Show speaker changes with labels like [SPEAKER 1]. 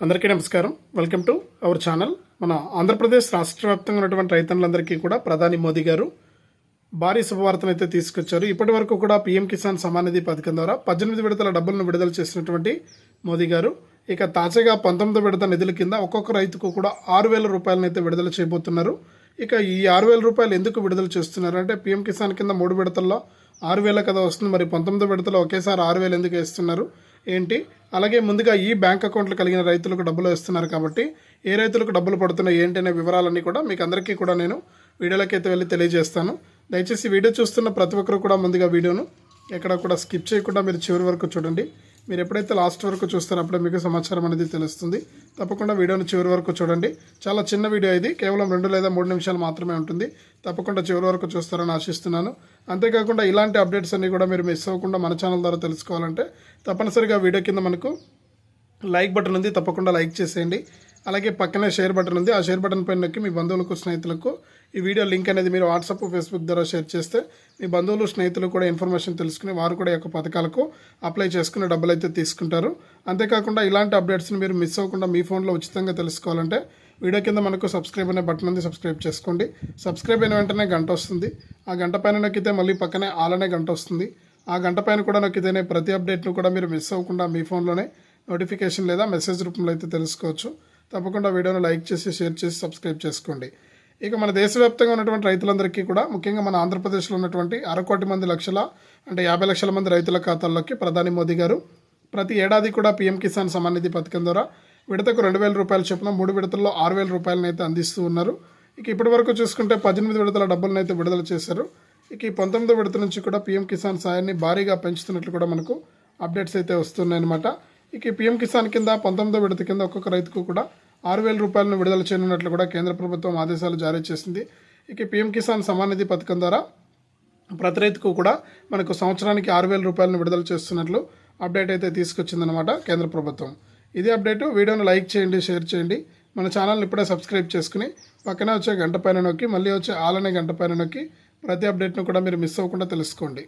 [SPEAKER 1] అందరికీ నమస్కారం. Welcome to our channel. మన ఆంధ్రప్రదేశ్ రాష్ట్ర వ్యాప్తంగా ఉన్నటువంటి రైతన్నులందరికీ కూడా ప్రధాని మోదీ గారు భారీ శుభవార్తను అయితే తీసుకొచ్చారు. ఇప్పటి వరకు కూడా పీఎం కిసాన్ సమానిధి పథకం ద్వారా పద్దెనిమిది విడతల డబ్బులను విడుదల చేసినటువంటి మోదీ గారు ఇక తాజాగా పంతొమ్మిది విడత నిధుల కింద ఒక్కొక్క రైతుకు కూడా ఆరు వేల రూపాయలను అయితే విడుదల చేయబోతున్నారు. ఇక ఈ ఆరు వేల రూపాయలు ఎందుకు విడుదల చేస్తున్నారు అంటే పీఎం కిసాన్ కింద మూడు విడతల్లో ఆరు వేల కదా వస్తుంది. మరి పంతొమ్మిది విడతలో ఒకేసారి ఆరు వేలు ఎందుకు వేస్తున్నారు? ఏంటి? అలాగే ముందుగా ఈ బ్యాంక్ అకౌంట్లు కలిగిన రైతులకు డబ్బులు వేస్తున్నారు కాబట్టి ఏ రైతులకు డబ్బులు పడుతున్నాయి ఏంటి అనే వివరాలన్నీ కూడా మీకు అందరికీ కూడా నేను వీడియోలోకి అయితే వెళ్ళి తెలియజేస్తాను. దయచేసి వీడియో చూస్తున్న ప్రతి ఒక్కరు కూడా ముందుగా వీడియోను ఎక్కడ కూడా స్కిప్ చేయకుండా మీరు చివరి వరకు చూడండి. మీరు ఎప్పుడైతే లాస్ట్ వరకు చూస్తారో అప్పుడే మీకు సమాచారం అనేది తెలుస్తుంది తప్పకుండా వీడియోని చివరి వరకు చూడండి. చాలా చిన్న వీడియో ఇది కేవలం రెండు లేదా మూడు నిమిషాలు మాత్రమే ఉంటుంది. తప్పకుండా చివరి వరకు చూస్తారని ఆశిస్తున్నాను. అంతేకాకుండా ఇలాంటి అప్డేట్స్ అన్నీ కూడా మీరు మిస్ అవ్వకుండా మన ఛానల్ ద్వారా తెలుసుకోవాలంటే తప్పనిసరిగా వీడియో కింద మనకు లైక్ బటన్ ఉంది తప్పకుండా లైక్ చేసేయండి. అలాగే పక్కనే షేర్ బటన్ ఉంది. ఆ షేర్ బటన్ పైన నొక్కి మీ బంధువులకు స్నేహితులకు ఈ వీడియో లింక్ అనేది మీరు వాట్సాప్ ఫేస్బుక్ ద్వారా షేర్ చేస్తే మీ బంధువులు స్నేహితులు కూడా ఇన్ఫర్మేషన్ తెలుసుకుని వారు కూడా ఈ యొక్క పథకాలకు అప్లై చేసుకుని డబ్బులు అయితే తీసుకుంటారు. అంతేకాకుండా ఇలాంటి అప్డేట్స్ని మీరు మిస్ అవ్వకుండా మీ ఫోన్లో ఉచితంగా తెలుసుకోవాలంటే వీడియో కింద మనకు సబ్స్క్రైబ్ అనే బటన్ ఉంది. సబ్స్క్రైబ్ చేసుకోండి. సబ్స్క్రైబ్ అయిన వెంటనే గంట వస్తుంది. ఆ గంట పైన నొక్కితే మళ్ళీ పక్కనే ఆల్ అనే గంట వస్తుంది. ఆ గంట పైన కూడా నొక్కితేనే ప్రతి అప్డేట్ను కూడా మీరు మిస్ అవ్వకుండా మీ ఫోన్లోనే నోటిఫికేషన్ లేదా మెసేజ్ రూపంలో అయితే తెలుసుకోవచ్చు. తప్పకుండా వీడియోను లైక్ చేసి షేర్ చేసి సబ్స్క్రైబ్ చేసుకోండి. ఇక మన దేశవ్యాప్తంగా ఉన్నటువంటి రైతులందరికీ కూడా ముఖ్యంగా మన ఆంధ్రప్రదేశ్లో ఉన్నటువంటి అరకోటి మంది లక్షల అంటే యాభై లక్షల మంది రైతుల ఖాతాల్లోకి ప్రధాని మోదీ గారు ప్రతి ఏడాది కూడా పీఎం కిసాన్ సమాన్ నిధి పథకం ద్వారా విడతకు రెండు వేల రూపాయలు చొప్పున మూడు విడతల్లో ఆరు వేల రూపాయలను అయితే అందిస్తూ ఉన్నారు. ఇక ఇప్పటి వరకు చూసుకుంటే పద్దెనిమిది విడతల డబ్బులను అయితే విడుదల చేశారు. ఇక ఈ పంతొమ్మిదో విడత నుంచి కూడా పీఎం కిసాన్ సాయాన్ని భారీగా పెంచుతున్నట్లు కూడా మనకు అప్డేట్స్ అయితే వస్తున్నాయన్నమాట. ఇక పీఎం కిసాన్ కింద పంతొమ్మిదో విడత కింద ఒక్కొక్క రైతుకు కూడా ఆరు వేల రూపాయలను విడుదల చేయనున్నట్లు కూడా కేంద్ర ప్రభుత్వం ఆదేశాలు జారీ చేసింది. ఇక పీఎం కిసాన్ సమాన్ నిధి పథకం ద్వారా ప్రతి రైతుకు కూడా మనకు సంవత్సరానికి ఆరు వేల రూపాయలను విడుదల చేస్తున్నట్లు అప్డేట్ అయితే తీసుకొచ్చిందనమాట కేంద్ర ప్రభుత్వం. ఇది అప్డేట్ వీడియోను లైక్ చేయండి షేర్ చేయండి. మన ఛానల్ని ఇప్పుడే సబ్స్క్రైబ్ చేసుకుని పక్కనే వచ్చే గంట పైన నొక్కి మళ్ళీ వచ్చే ఆలనే గంట పైన నొక్కి ప్రతి అప్డేట్ను కూడా మీరు మిస్ అవ్వకుండా తెలుసుకోండి.